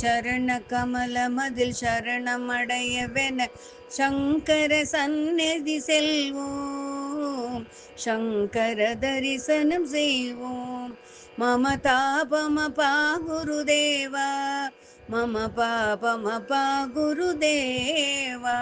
சரண கமலமதில் சரணமடையவென சங்கர சந்நிதி செல்வோம். சங்கர தரிசனம் செய்வோம். மம தாபம பா குருதேவா. மம பாபம பா குருதேவா.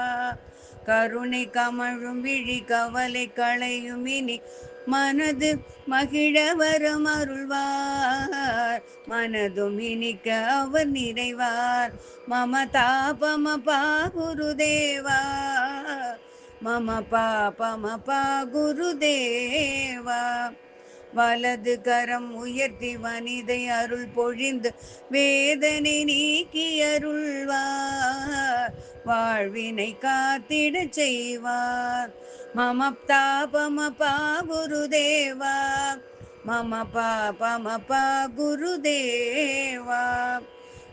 கருணை கமழும் விழி கவலை களையும் இனி மனது மகிழ வரம் அருள்வார். மனதும் இனிக்க அவர் நிறைவார். மம தாபம பா குருதேவா. மம பாபம பா குருதேவா. வலது கரம் உயர்த்தி வனிதை அருள் பொழிந்து வேதனை நீக்கி அருள்வார். வாழ்வினை காத்திட செய்வார். மம தாபம பா குருதேவா. மம பாபம பா குருதேவா.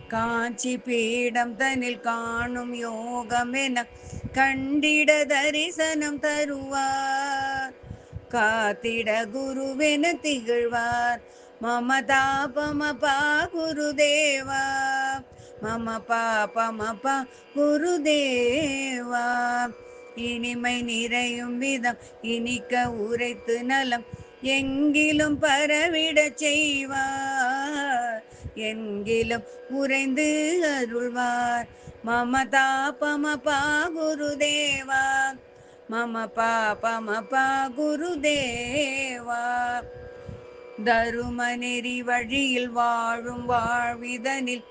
காஞ்சி பீடம் தனில் காணும் யோகம் என கண்டிட தரிசனம் தருவார். காத்திட குருவென திகழ்வார். மம தாபமபா குருதேவா. மம பாபமபா குருதேவா. இனிமை நிறையும் விதம் இனிக்க உரைத்து நலம் எங்கிலும் பரவிட செய்வார். எங்கிலும் உறைந்து அருள்வார். மம தாபமபா குருதேவா. மம பாபமபா குருதேவா தரும நெறி வழியில் வாழும் வாழ்விதனில்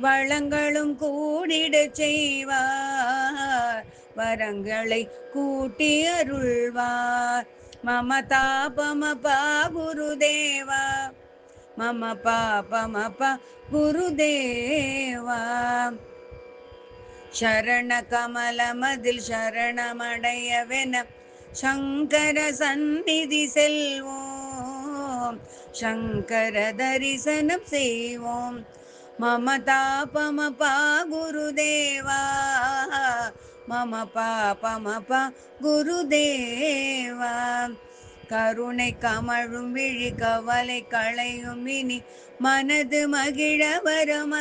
வளங்களும் கூடிட செய்வார் வரங்களை கூட்டி அருள்வார் மம தாபமபா குருதேவா மம பாபமபா குருதேவா சரண கமலமதில் சரணமடையவென சங்கர சந்நிதி செல்வோம். சங்கர தரிசனம் செய்வோம். மம தாபமபா குருதேவா. மம பாபமபா குருதேவா. கருணை கமழும் விழி கவலை களையும் இனி மனது மகிழ வரம்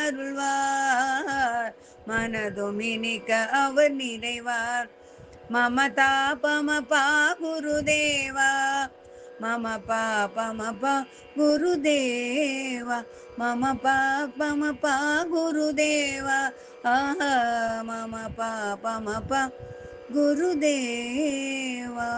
மனதுமினிக்க அவர் நிறைவார். மம தாபமபா குருதேவா. மம பாபமபா குருதேவா. மம பாபமபா குருதேவா. ஆஹா மம பாபமபா குருதேவா.